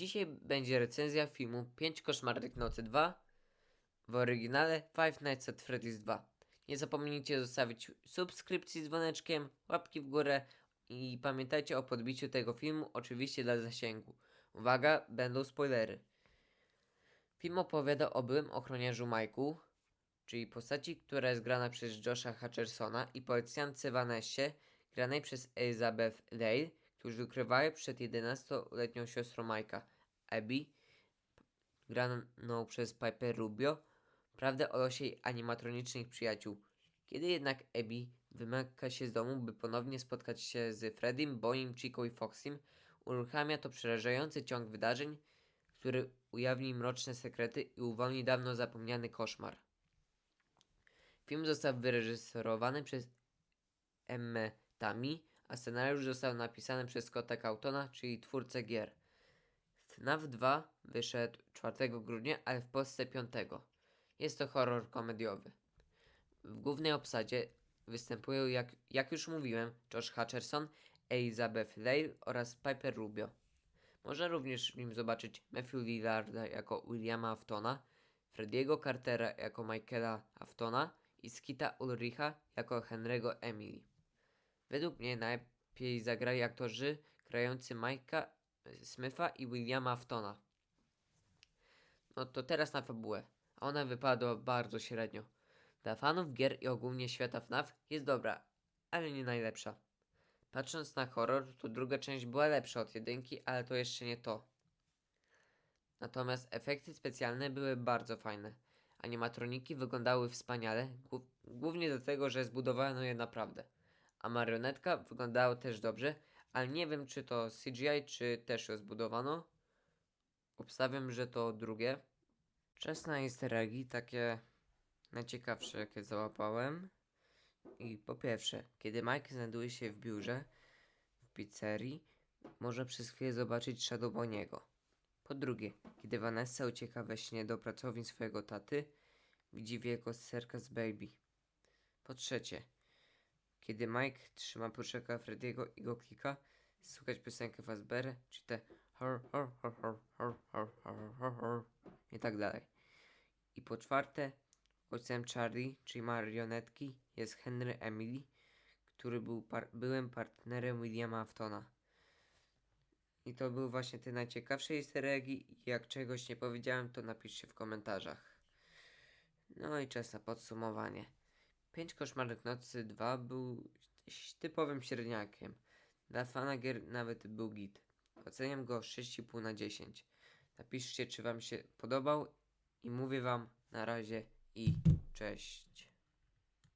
Dzisiaj będzie recenzja filmu 5 koszmarnych nocy 2 w oryginale Five Nights at Freddy's 2. Nie zapomnijcie zostawić subskrypcji z dzwoneczkiem, łapki w górę i pamiętajcie o podbiciu tego filmu, oczywiście dla zasięgu. Uwaga, będą spoilery. Film opowiada o byłym ochroniarzu Mike'u, czyli postaci, która jest grana przez Josha Hutchersona i policjantce Vanessie, granej przez Elizabeth Dale, którzy ukrywają przed 11-letnią siostrą Mike'a, Abby, graną przez Piper Rubio, prawdę o losie animatronicznych przyjaciół. Kiedy jednak Abby wymyka się z domu, by ponownie spotkać się z Freddym, Bonim, Chico i Foxym, uruchamia to przerażający ciąg wydarzeń, który ujawni mroczne sekrety i uwolni dawno zapomniany koszmar. Film został wyreżyserowany przez Emmę Tami, a scenariusz został napisany przez Scotta Cautona, czyli twórcę gier. FNAF 2 wyszedł 4 grudnia, ale w Polsce 5. Jest to horror komediowy. W głównej obsadzie występują, jak, jak już mówiłem, Josh Hutcherson, Elizabeth Dale oraz Piper Rubio. Można również w nim zobaczyć Matthew Lillarda jako Williama Aftona, Frediego Cartera jako Michaela Aftona i Skita Ulricha jako Henry'ego Emily. Według mnie najlepiej zagrali aktorzy grający Mike'a Smitha i Williama Aftona. No to teraz na fabułę. Ona wypadła bardzo średnio. Dla fanów gier i ogólnie świata FNAF jest dobra, ale nie najlepsza. Patrząc na horror, to druga część była lepsza od jedynki, ale to jeszcze nie to. Natomiast efekty specjalne były bardzo fajne. Animatroniki wyglądały wspaniale, głó- głównie dlatego, że zbudowano je naprawdę. A marionetka wyglądała też dobrze, ale nie wiem czy to CGI, czy też ją zbudowano. Obstawiam, że to drugie. Czas na easter eggi, takie najciekawsze jakie załapałem. I po pierwsze, kiedy Mike znajduje się w biurze w pizzerii, może przez chwilę zobaczyć Shadow Boniego. Po drugie, kiedy Vanessa ucieka we śnie do pracowni swojego taty, widzi wielko serka z baby. Po trzecie, kiedy Mike trzyma puszeka Frediego i go klika, słychać piosenkę Fazbear'a, czy te hor, hor, hor, hor, hor, hor, hor, hor, hor i tak dalej. I po czwarte, ojcem Charlie, czyli marionetki, jest Henry Emily, który był par- byłym partnerem Williama Aftona. I to były właśnie te najciekawsze easter. Jak czegoś nie powiedziałem, to napiszcie w komentarzach. No i czas na podsumowanie. 5 koszmarnych nocy 2 był typowym średniakiem. Dla fana gier nawet był git. Oceniam go 6,5 na 10. Napiszcie, czy wam się podobał i mówię wam na razie i cześć.